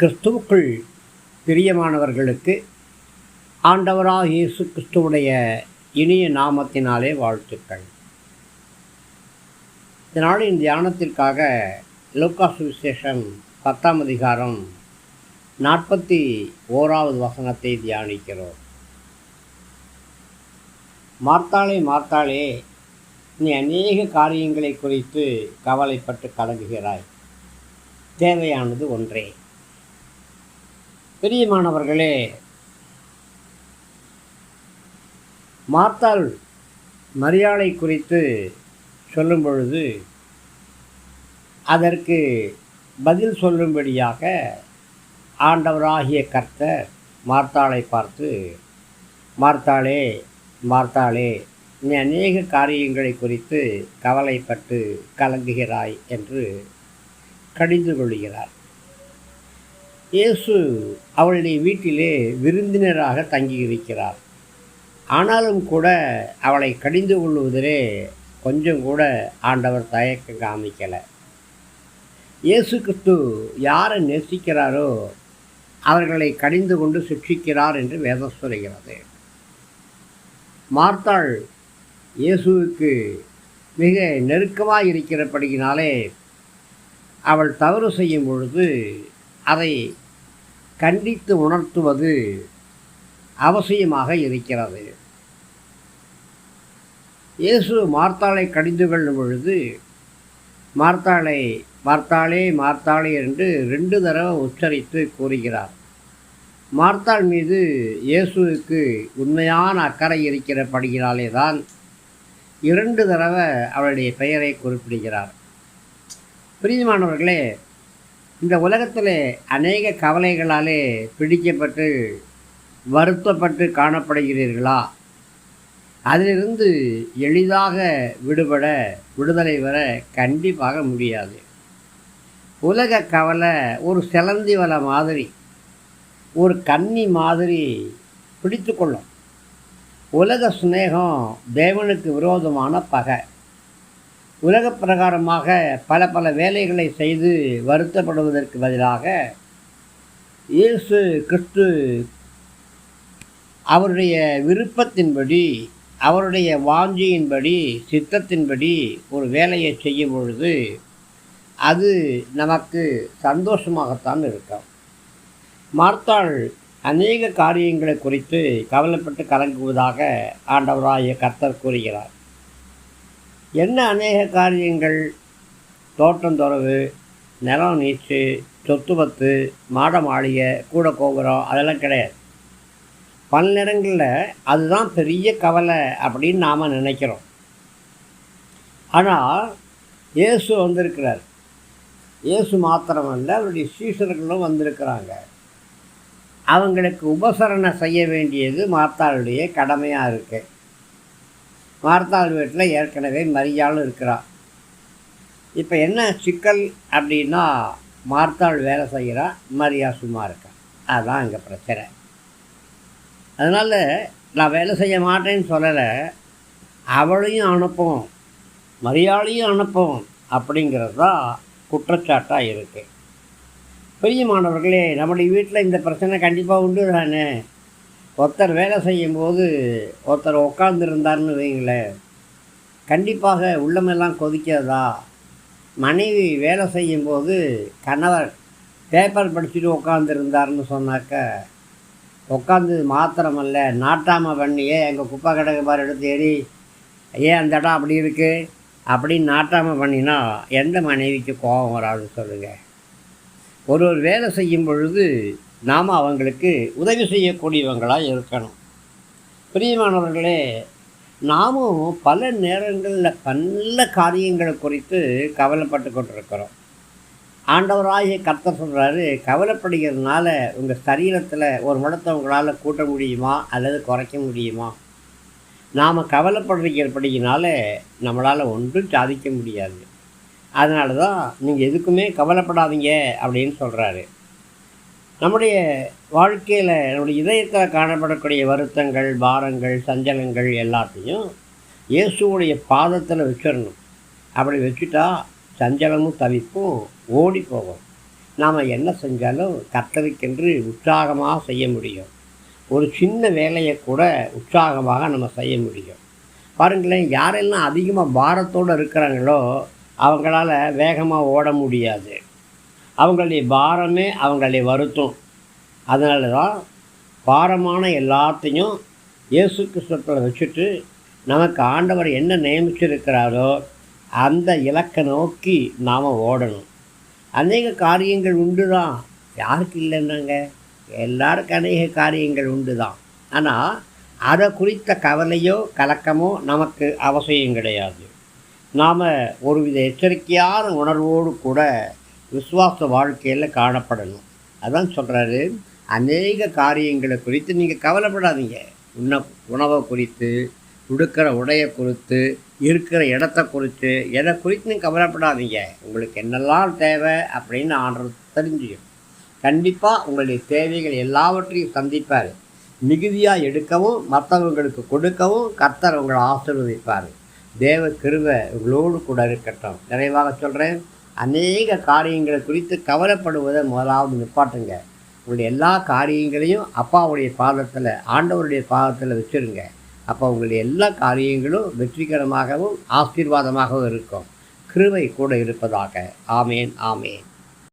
கிறிஸ்துவுக்குள் பிரியமானவர்களுக்கு ஆண்டவராக இயேசு கிறிஸ்துவுடைய இனிய நாமத்தினாலே வாழ்த்துக்கள். இந்த தியானத்திற்காக லோகாசு விசேஷம் பத்தாம் அதிகாரம் நாற்பத்தி ஓராவது வசனத்தை தியானிக்கிறோம். மார்த்தாளே மார்த்தாளே நீ அநேக காரியங்களை குறித்து கவலைப்பட்டு கலங்குகிறாய். தேவையானது ஒன்றே. பிரியமானவர்களே மார்த்தாள் மரியாதை குறித்து சொல்லும் பொழுது அதற்கு பதில் சொல்லும்படியாக ஆண்டவராகிய கர்த்தர் மார்த்தாளை பார்த்து மார்த்தாளே மார்த்தாளே நீ அநேக காரியங்களை குறித்து கவலைப்பட்டு கலங்குகிறாய் என்று கடிந்து கொள்கிறார் இயேசு அவளுடைய வீட்டிலே விருந்தினராக தங்கியிருக்கிறார். ஆனாலும் கூட அவளை கடிந்து கொள்வதிலே கொஞ்சம் கூட ஆண்டவர் தயக்கம் காமிக்கலை. இயேசு கிறிஸ்து யாரை நேசிக்கிறாரோ அவர்களை கடிந்து கொண்டு சிக்ஷிக்கிறார் என்று வேதம் சொல்கிறது. மார்த்தாள் இயேசுவுக்கு மிக நெருக்கமாக இருக்கிறபடியினாலே அவள் தவறு செய்யும் பொழுது அதை கண்டித்து உணர்த்துவது அவசியமாக இருக்கிறது. இயேசு மார்த்தாளை கடிந்து கொள்ளும் பொழுது மார்த்தாளை மார்த்தாளே மார்த்தாளே என்று ரெண்டு தடவை உச்சரித்து கூறுகிறார். மார்த்தாள் மீது இயேசுவுக்கு உண்மையான அக்கறை இருக்கிறபடியினாலே தான் இரண்டு தடவை அவளுடைய பெயரை குறிப்பிடுகிறார். பிரியமானவர்களே இந்த உலகத்தில் அநேக கவலைகளாலே பிடிக்கப்பட்டு வருத்தப்பட்டு காணப்படுகிறீர்களா? அதிலிருந்து எளிதாக விடுபட விடுதலை வர கண்டிப்பாக முடியாது. உலக கவலை ஒரு சிலந்தி வலை மாதிரி ஒரு கன்னி மாதிரி பிடித்து கொள்ளும். உலக சிநேகம் தேவனுக்கு விரோதமான பகை. உலக பிரகாரமாக பல பல வேலைகளை செய்து வருத்தப்படுவதற்கு பதிலாக இயேசு கிறிஸ்து அவருடைய விருப்பத்தின்படி அவருடைய வாஞ்சியின்படி சித்தத்தின்படி ஒரு வேலையை செய்யும் பொழுது அது நமக்கு சந்தோஷமாகத்தான் இருக்கும். மார்த்தாள் அநேக காரியங்களை குறித்து கவலைப்பட்டு கலங்குவதாக ஆண்டவராய கர்த்தர் கூறுகிறார். என்ன அநேக காரியங்கள்? தோட்டம் துறவு நிலம் நீச்சு சொத்து பத்து மாட மாளிகை கூட கோபுரம் அதெல்லாம் கிடையாது. பல நேரங்களில் அதுதான் பெரிய கவலை அப்படின்னு நாம் நினைக்கிறோம். ஆனால் இயேசு வந்திருக்கிறார். இயேசு மாத்திரமல்ல அவருடைய சீசர்களும் வந்திருக்கிறாங்க. அவங்களுக்கு உபசரணை செய்ய வேண்டியது மாத்தாளுடைய கடமையாக இருக்குது மார்த்தாள் வீட்டில் ஏற்கனவே மரியாளும் இருக்கிறா இப்போ என்ன சிக்கல் அப்படின்னா மார்த்தாள் வேலை செய்கிறா மரியா சும்மா இருக்கா. அதுதான் இங்கே பிரச்சனை. அதனால் நான் வேலை செய்ய மாட்டேன்னு சொல்லலை. அவளையும் அனுப்பும் மரியாளையும் அனுப்பும் அப்படிங்கிறது தான் குற்றச்சாட்டாக இருக்குது பிரியமானவர்களே நம்முடைய வீட்டில் இந்த பிரச்சனை கண்டிப்பாக உண்டு தானே? ஒருத்தர் வேலை செய்யும்போது ஒருத்தர் உட்காந்துருந்தார்னு வைங்களேன் கண்டிப்பாக உள்ளமெல்லாம் கொதிக்கிறதா மனைவி வேலை செய்யும்போது கணவர் பேப்பர் படிச்சுட்டு உட்காந்துருந்தார்னு சொன்னாக்க உட்காந்து மாத்திரமல்ல நாட்டாமல் பண்ணியே எங்கள் குப்பை கிடக்கு பாரு எடுத்து எரி ஏன் அந்த இடம் அப்படி இருக்குது அப்படின்னு நாட்டாமல் பண்ணினா எந்த மனைவிக்கு கோபம் வராதுன்னு சொல்லுங்கள் ஒரு ஒரு வேலை செய்யும் பொழுது நாம் அவங்களுக்கு உதவி செய்யக்கூடியவங்களாக இருக்கணும். பிரியமானவர்களே நாமும் பல நேரங்களில் பல காரியங்களை குறித்து கவலைப்பட்டு கொண்டிருக்கிறோம். ஆண்டவராகிய கர்த்தர் சொல்கிறாரு கவலைப்படுகிறதுனால உங்கள் சரீரத்தில் ஒரு முடத்தை உங்களால் கூட்ட முடியுமா? அல்லது குறைக்க முடியுமா? நாம் கவலைப்படுறபடியினால நம்மளால் ஒன்றும் சாதிக்க முடியாது. அதனால தான் நீங்கள் எதுக்குமே கவலைப்படாதீங்க அப்படின்னு சொல்கிறாரு நம்முடைய வாழ்க்கையில் நம்முடைய இதயத்தில் காணப்படக்கூடிய வருத்தங்கள் பாரங்கள் சஞ்சலங்கள் எல்லாத்தையும் இயேசுடைய பாதத்தில் வச்சிடணும். அப்படி வச்சுட்டா சஞ்சலமும் தவிப்பும் ஓடி போகும். நாம் என்ன செஞ்சாலும் கர்த்தருக்கென்று உற்சாகமாக செய்ய முடியும். ஒரு சின்ன வேலையை கூட உற்சாகமாக நம்ம செய்ய முடியும். பாருங்களேன் யாரெல்லாம் அதிகமாக பாரத்தோடு இருக்கிறாங்களோ அவங்களால வேகமாக ஓட முடியாது. அவங்களுடைய பாரமே அவங்களை வருத்தும். அதனால தான் பாரமான எல்லாத்தையும் இயேசு கிறிஸ்துவத்தில் வச்சுட்டு நமக்கு ஆண்டவர் என்ன நியமிச்சிருக்கிறாரோ அந்த இலக்கை நோக்கி நாம் ஓடணும். அநேக காரியங்கள் உண்டு தான் யாருக்கு இல்லைன்னாங்க? எல்லாருக்கும் அநேக காரியங்கள் உண்டு தான் ஆனால் அதை குறித்த கவலையோ கலக்கமோ நமக்கு அவசியம் கிடையாது. நாம் ஒருவித எச்சரிக்கையான உணர்வோடு கூட விசுவாச வாழ்க்கையில் காணப்படணும். அதான் சொல்கிறாரு அநேக காரியங்களை குறித்து நீங்கள் கவலைப்படாதீங்க. உண்ண உணவை குறித்து உடுக்கிற உடையை குறித்து இருக்கிற இடத்த குறித்து எதை குறித்து நீங்கள் கவலைப்படாதீங்க. உங்களுக்கு என்னெல்லாம் தேவை அப்படின்னு ஆண்டர் தெரிஞ்சுக்கும் கண்டிப்பாக உங்களுடைய தேவைகள் எல்லாவற்றையும் சந்திப்பார். மிகுதியாக எடுக்கவும் மற்றவங்களுக்கு கொடுக்கவும் கர்த்தர் உங்களை ஆசீர்வதிப்பார். தேவ கிருவை உங்களோடு கூட இருக்கட்டும். நிறைவாக சொல்கிறேன் அநேக காரியங்களை குறித்து கவலைப்படுவதை முதலாவது நிப்பாட்டுங்க. உங்களுடைய எல்லா காரியங்களையும் அப்பாவுடைய பாதத்தில் ஆண்டவருடைய பாதத்தில் வச்சுருங்க. அப்போ உங்களுடைய எல்லா காரியங்களும் வெற்றிகரமாகவும் ஆசீர்வாதமாகவும் இருக்கும். கிருவை கூட இருப்பதாக. ஆமேன் ஆமேன்.